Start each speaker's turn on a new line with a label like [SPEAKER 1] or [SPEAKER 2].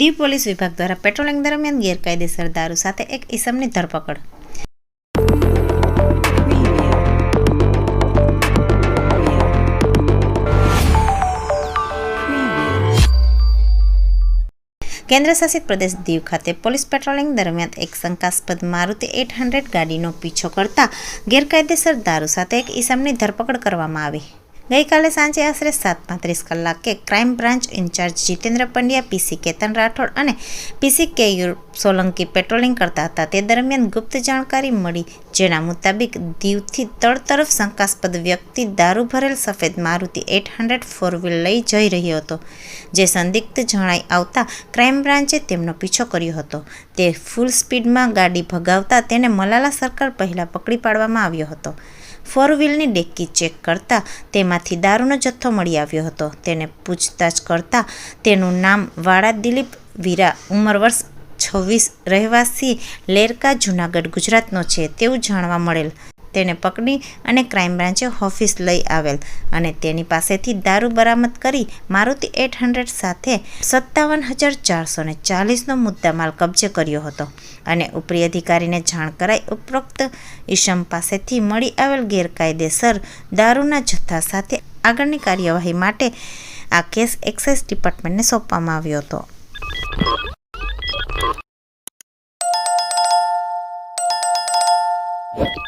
[SPEAKER 1] Diu police વિભાગ દ્વારા patrolling દરમિયાન ગેરકાયદેસર દારૂ સાથે એક ઈસમની ધરપકડ. કેન્દ્રશાસિત પ્રદેશ દીવ ખાતે પોલીસ પેટ્રોલિંગ દરમિયાન એક શંકાસ્પદ મારુતિ એટ હંડ્રેડ ગાડીનો પીછો કરતા ગેરકાયદેસર દારૂ સાથે એક ઈસમની ધરપકડ કરવામાં આવી. ગઈકાલે સાંજે આશરે સાત પાંત્રીસ કલાકે crime branch incharge Jitendra Pandya PC Ketan Rathod અને પીસી કેયુર સોલંકી પેટ્રોલિંગ કરતા હતા. તે દરમિયાન ગુપ્ત જાણકારી મળી, જેના મુતાબિક દીવથી તળ તરફ શંકાસ્પદ વ્યક્તિ દારૂ ભરેલ સફેદ Maruti eight hundred four wheel લઈ જઈ રહ્યો હતો, જે સંદિગ્ધ જણાઈ આવતા ક્રાઇમ બ્રાન્ચે તેમનો પીછો કર્યો હતો. તે ફૂલ સ્પીડમાં ગાડી ભગાવતા તેને મલાલા સર્કલ પહેલાં પકડી પાડવામાં આવ્યો હતો. ફોર વ્હીલની ડેક્કી ચેક કરતા તેમાંથી દારૂનો જથ્થો મળી આવ્યો હતો. તેને પૂછતાછ કરતા તેનું નામ વાડા દિલીપ વીરા, ઉંમર વર્ષ છવ્વીસ, રહેવાસી લેરકા, જુનાગઢ, ગુજરાતનો છે તેવું જાણવા મળેલ. તેને પકડી અને ક્રાઇમ બ્રાન્ચે ઓફિસ લઈ આવેલ અને તેની પાસેથી દારૂ બરામદ કરી મારુતિ એટ હંડ્રેડ સાથે સત્તાવન હજાર ચારસો ને ચાલીસનો મુદ્દામાલ કબજે કર્યો હતો અને ઉપરી અધિકારીને જાણ કરાઈ ઉપરોક્ત ઈશમ પાસેથી મળી આવેલ ગેરકાયદેસર દારૂના જથ્થા સાથે આગળની કાર્યવાહી માટે આ કેસ એક્સાઇઝ ડિપાર્ટમેન્ટને સોંપવામાં આવ્યો હતો What?